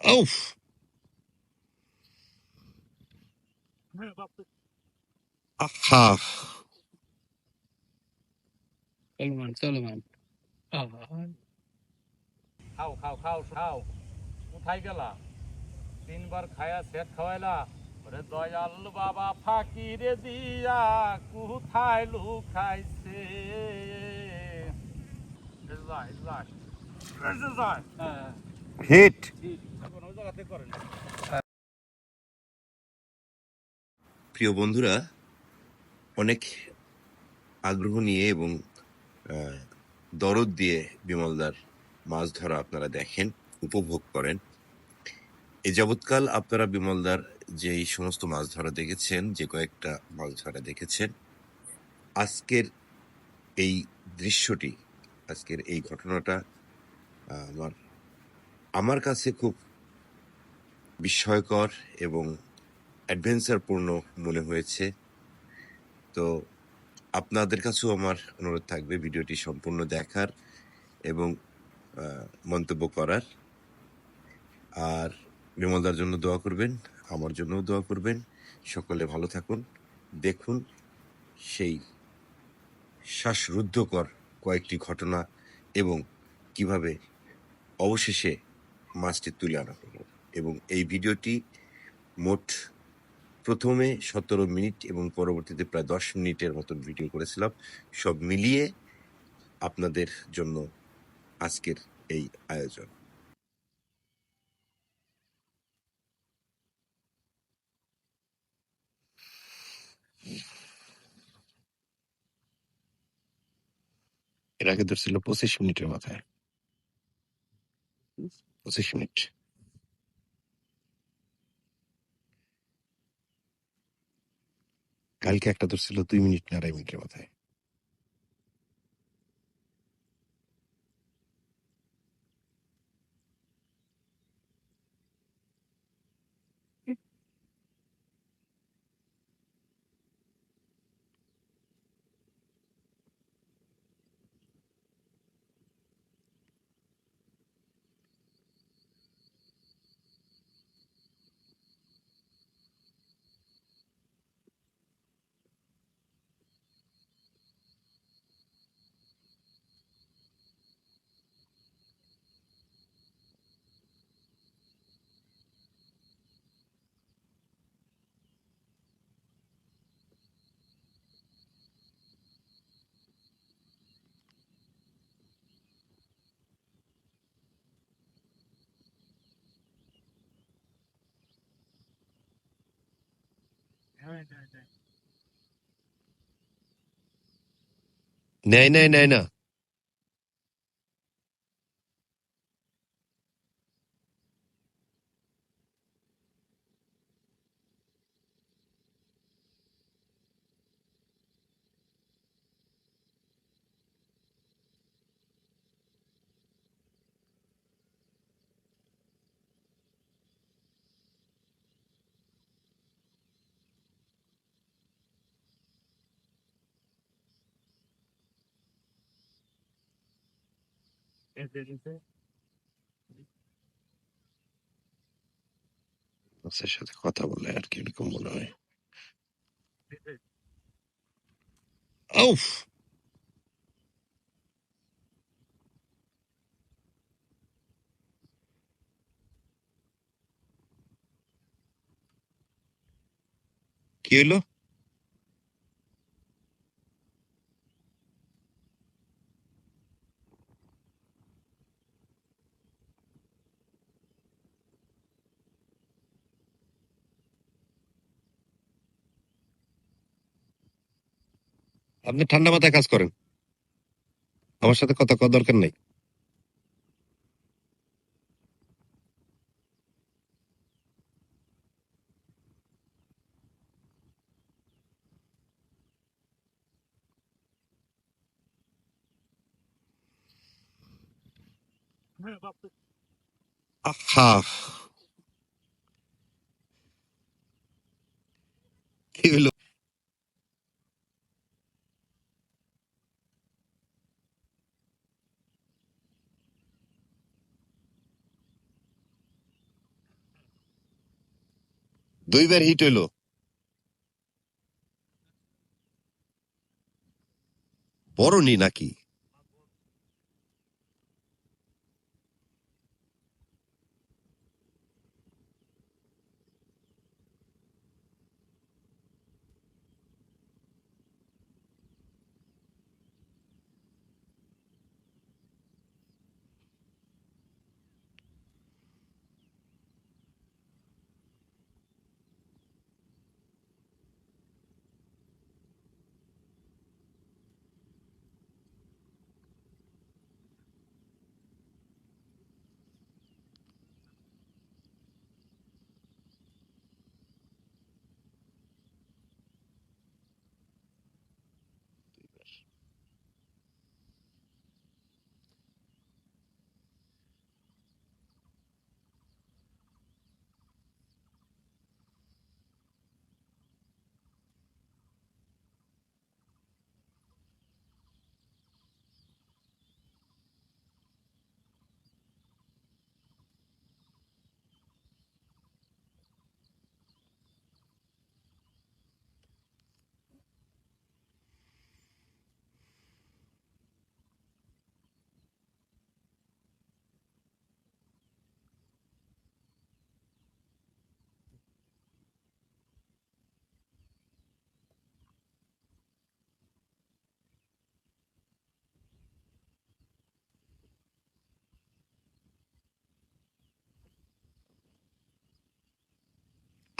উফ আহা চলমান চলমান খাও খাও খাও খাও। কোথায় গেলা? তিনবার খায়া সেট খাওয়াইলা? ওরে দয়াল বাবা ফাকিরে দিয়া কোথায় লুকাইছে? যায় হ্যাঁ হিট। প্রিয় বন্ধুরা, অনেক আগ্রহ নিয়ে এবং দরদ দিয়ে বিমলদার মাছ ধরা আপনারা দেখেন, উপভোগ করেন। এ যাবৎকাল আপনারা বিমলদার যে এই সমস্ত মাছ ধরা দেখেছেন, যে কয়েকটা মাছ ধরা দেখেছেন, আজকের এই দৃশ্যটি, আজকের এই ঘটনাটা আমার আমার কাছে খুব বিস্ময়কর এবং অ্যাডভেঞ্চারপূর্ণ মনে হয়েছে। তো আপনাদের কাছেও আমার অনুরোধ থাকবে ভিডিওটি সম্পূর্ণ দেখার এবং মন্তব্য করার। আর বিমলদার জন্য দোয়া করবেন, আমার জন্যও দোয়া করবেন। সকলে ভালো থাকুন। দেখুন, সেই শ্বাসরুদ্ধকর কয়েকটি ঘটনা এবং কীভাবে অবশেষে মাছটি তুলে আনা হলো এবং এই ভিডিওটি মোট প্রথমে সতেরো মিনিট এবং পরবর্তীতে প্রায় দশ মিনিটের মতন ভিডিও করেছিলাম। সব মিলিয়ে আপনাদের জন্য আজকের এই আয়োজন। এর আগে ধরছিল পঁচিশ মিনিটের মাথায়। পঁচিশ মিনিট কালকে একটা ধরছিল দুই মিনিট না আড়াই মিনিটের মাথায়। নেয় নেয় নেয় না মাছের সাথে কথা বলে আর কি এরকম মনে হয়। উফ কি হলো? আপনি ঠান্ডা মাথায় কাজ করেন। আমার সাথে কথা কওয়ার দরকার নেই। কি হলো? দুইবার হিট হইল। বড় নি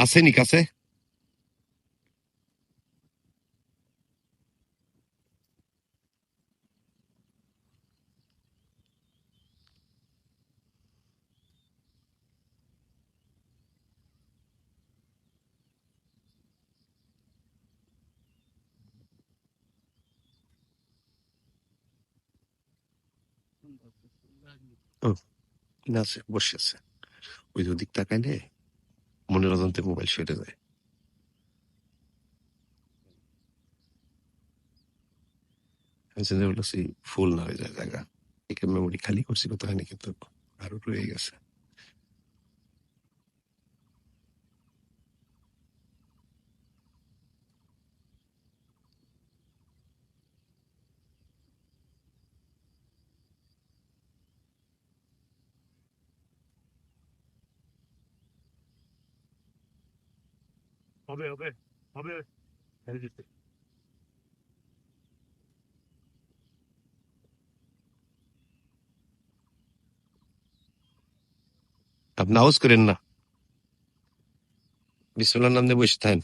নাকি আসেনি কাছে না আছে বসে আছে ওই যে ওদিক তাকাইলে মনের অজান্তে মোবাইল সরে যায়। ফুল না হয়ে যায় জায়গা। একে মেমোরি খালি করছি কত হয়নি কিন্তু আরও রয়ে গেছে। হবে হবে হবে। ছেড়ে দিতে আপনি আওয়াজ করেন না। বিসমুল্লাহ নাম দিয়ে বসে থাকেন।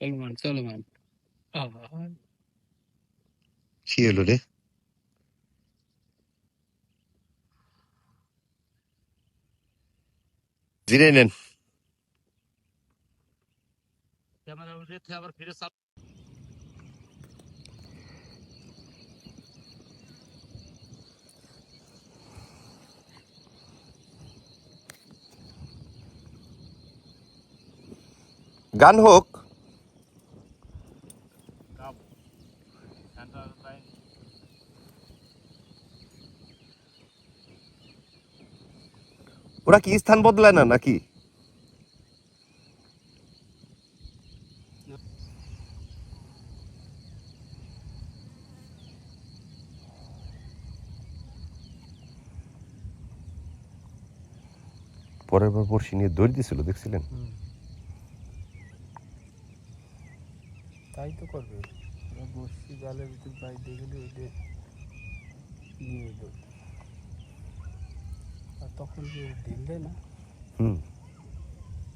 চলমান চলমান কি হলো রে জিরে নেন ক্যামেরা উঠে আবার ফিরে চাপ গান হোক। ওরা কি স্থান বদলায় না নাকি? পরের বার বর্ষি নিয়ে দৌড় দিছিল, দেখছিলেন? তাই তো করবে। বসছি জালের ভিতর বাইক দেখলে ওইটা নিয়ে আর তখন যে ঢিলে না। হুম।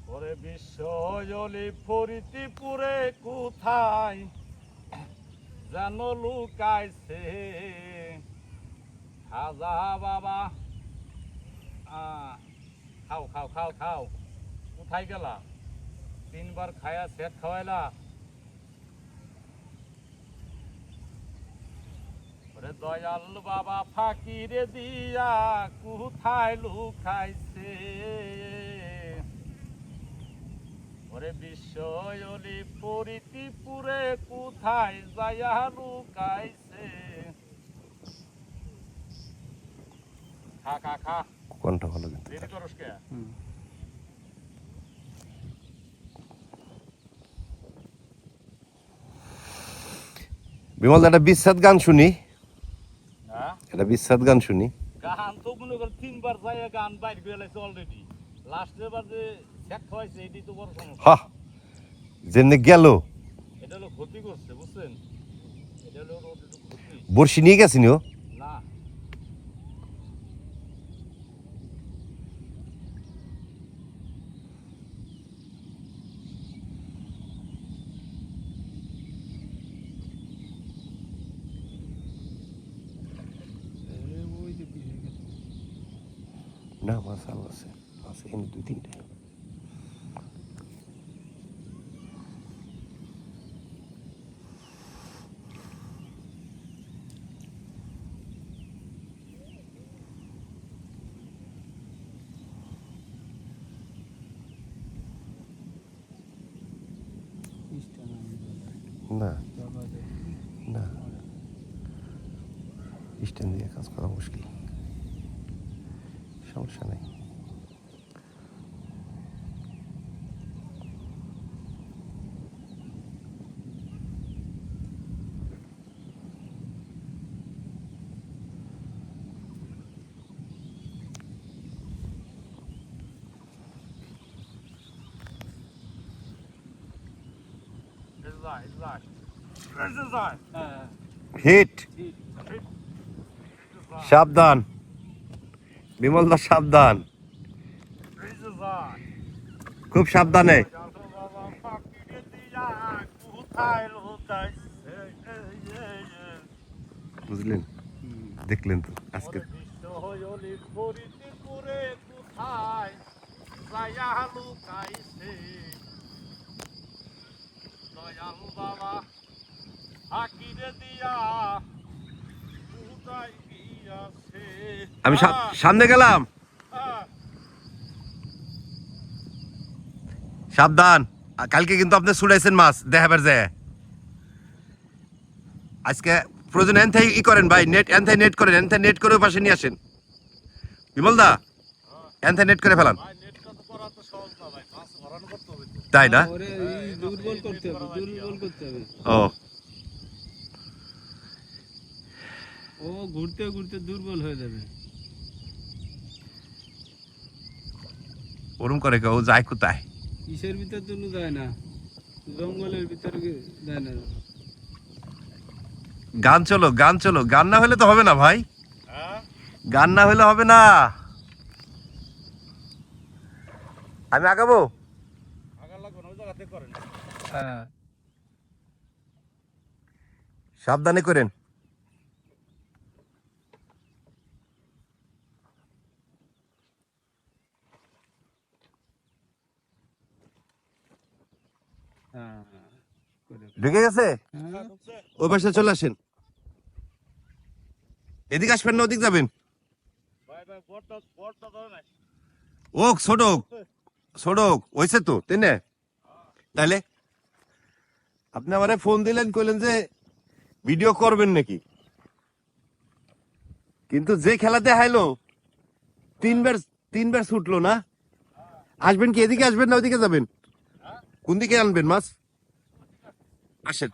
ওরে বিশ্ব জলি ফরিতিপুরে কোথায় যেন লুকাইছে? খাজা বাবা। খাও খাও খাও খাও। কোথায় গেলা? তিনবার খায়া সেট খাওয়াইলা? দয়াল বাবা ফাকিরে দিয়া কোথায় লুকাইছে? ওরে বিশ্বয়লি পরিতিপুরে কোথায় যায়া লুকাইছে? খা খা খা। কোনটা ভালো কিন্তু। দেরি করস কে? বিমল একটা বিচ্ছেদ গান শুনি। হ্যাঁ বিশ্বাস গান শুনি। গান তো মনে কর তিনবার যাইয়া গান বাইর করে লাইছে অলরেডি লাস্টের বার যে শেখ খাওয়াইছে এটি তো বড় সমস্যা। হ্যাঁ যেমনি গেল। এটা হলো ক্ষতি করছে বুঝছেন? এটা হলো বর্ষি নিয়ে গেছিনি ও না এ ওই যে পিছিয়ে গেছে। না মাছ আরও আছে মাছ এখানে দুই তিনটে পিসটা না নিলে না জবা দেয়। না স্ট্যান্ড দিয়ে কাজ করা মুশকিল সমস্যা নেই এই যায় এই যায় এই যে যায় হ্যাঁ, হিট। সাবধান বিমল দা সাবধান খুব সাবধানে। বুঝলেন দেখলেন তো আজকে কোথায় লুকাইছে দয়াল বাবা ফাঁকিরে দিয়া কোথায় গিয়াছে। আমি সামনে গেলাম। সাবধান। কালকে কিন্তু আপনি ছুটাইছেন মাছ দেখাবার যে আজকে প্রয়োজন এনথাই ই করেন ভাই নেট এনথাই নেট করেন এনথাই নেট করে পাশে নিয়ে আসেন। বিমল দা এনথাই নেট করে ফেলান। ভাই নেটটা তো করা তো সহজ না ভাই মাছ ভরানো করতে হবে তো। তাই না? দুর্বল করতে হবে দুর্বল করতে হবে। ও। ও ঘুরতে ঘুরতে দুর্বল হয়ে যাবে। ওরম করে ও যায় কোথায়? কিসের ভিতর তো যায় না জঙ্গলের ভিতরে যায় না। গান চলো গান চলো গান না হলে তো হবে না ভাই। গান না হলে হবে না। আমি আগাবো আগার লাগবে না ওই জায়গাতে করেন হ্যাঁ সাবধানে করেন। হ্যাঁ হ্যাঁ, করে ফেল। ঢুকে গেছে? ওই পাশে চলে আসেন। এদিকে আসবেন না ওদিক যাবেন। ওক ও ছোট ছোট হয়েছে তো তাই না? তাইলে আপনি আমারে ফোন দিলেন, কইলেন যে ভিডিও করবেন নাকি? কিন্তু যে খেলা দেখাইলো, তিনবার তিনবার ছুটলো না। আসবেন কি এদিকে আসবেন না ওদিকে যাবেন? কোন দিকে আনবেন মাছ? আসেন।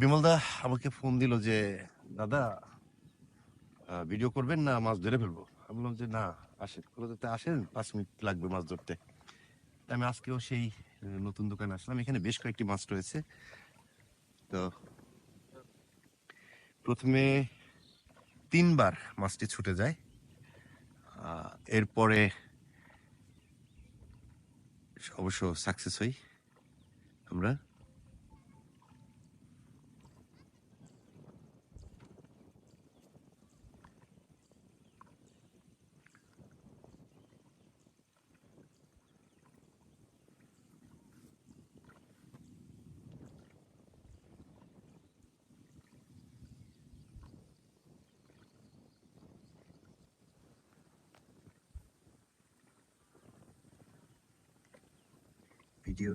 বিমল দা আমাকে ফোন দিল যে, দাদা ভিডিও করবেন না মাছ ধরে ফেলব? আমি বললাম যে, না, আসেন। কলকাতাতে আসেন, পাঁচ মিনিট লাগবে মাছ ধরতে। আমি আজকেও সেই নতুন দোকানে আসলাম। এখানে বেশ কয়েকটি মাছ রয়েছে। তো প্রথমে তিনবার মাছটি ছুটে যায়। এরপরে অবশ্য সাকসেস হই আমরা ভিডিও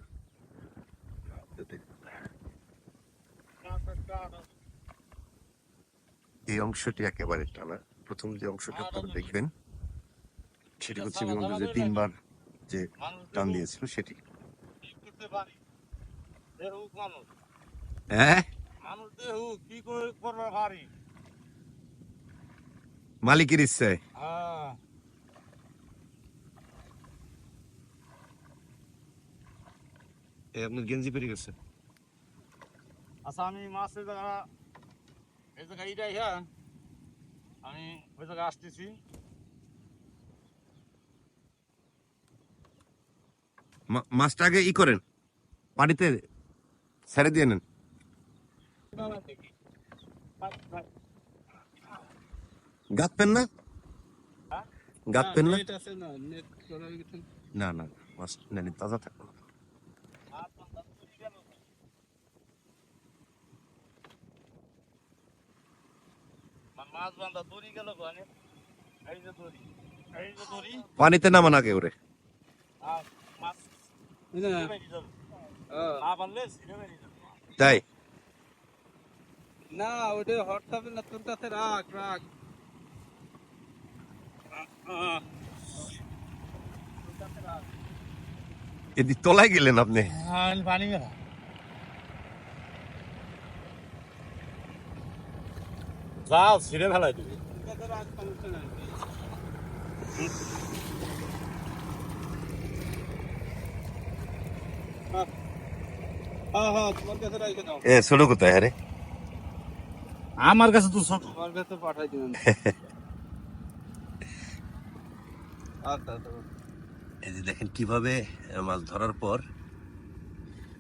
এই অংশটি একেবারে টানা প্রথম যে অংশটা আপনারা দেখবেন সেটি হচ্ছে বিমলদা যে তিনবার যে টান দিয়েছিল সেটি। হ্যাঁ? মালিকের ইচ্ছায়। হ্যাঁ। আপনার গেঞ্জি পেরে গেছে। আচ্ছা আমি মাছের জায়গা এই জায়গা এইটাই হ্যাঁ আমি ওই জায়গায় আসতেছি। মাছটা আগে ই করেন পানিতে ছেড়ে দিয়ে নেন। গাঁতবেন না? হ্যাঁ? না নেট আছে না না না মাছ নেন তাজা থাকবে মাছ বান্ধা দড়ি গেল কোনে এই যে দড়ি এই যে দড়ি। পানিতে মাছ না? যাবে। হ্যাঁ। না বানলে তাই? না ওটা হোয়াটসঅ্যাপে না তোর কাছে রাখ রাখ। এদিক তলায় গেলেন আপনি? হ্যাঁ পানি মেলা যাও ছিঁড়ে ফেলাই দিবি। হ্যাঁ এ ছোট কোথায় আমার কাছে তো ছোট। তোমার কাছে পাঠাই দিবেন। আচ্ছা আচ্ছা। এই যে দেখেন কীভাবে মাছ ধরার পর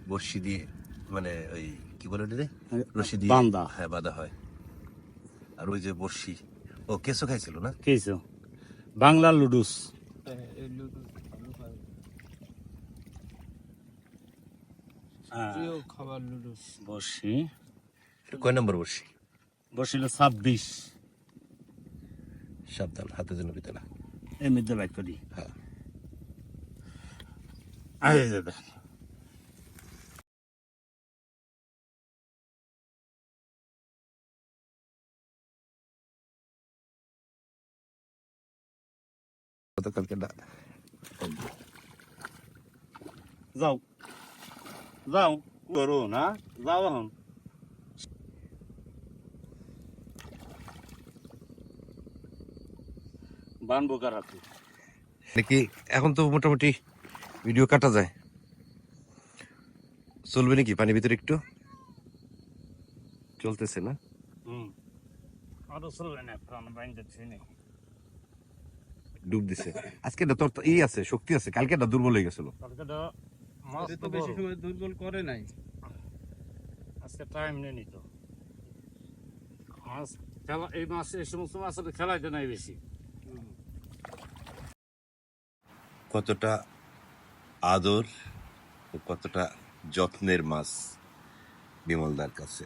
বড়শি দিয়ে মানে ওই কি বলে রে? রশি দিয়ে বান্দা। হ্যাঁ বাঁধা হয়। আর ওই যে বড়শি। ও কেঁচো খাইছিল না? কেছো বাংলা লুডুস। এই লুডুস। হ্যাঁ। খাবার কয় নম্বর ছাব্বিশ। সাবধান হাতে যেন বাইক করি। হ্যাঁ। যে গতকালকে না যাও যাও করো না যাও এখন বানবো কারাতে নাকি এখন তো মোটামুটি ভিডিও কাটা যায়। চলবে নাকি পানি ভিতরে একটু? চলতেছে না? হুম। আরও চলবে না প্রাণ বাইন্দেছি না ডুব দিছে। আজকে না তোর তো ই আছে শক্তি আছে কালকে না দুর্বল হয়ে গেছিল। কালকে এটা বেশি সময় দুর্বল করে নাই। আজকে টাইম নেই তো। মাছ খেলা এই মাছ এই সমস্ত মাছ খেলাইতে নাই বেশি। কতটা আদর ও কতটা যত্নের মাছ বিমলদার কাছে?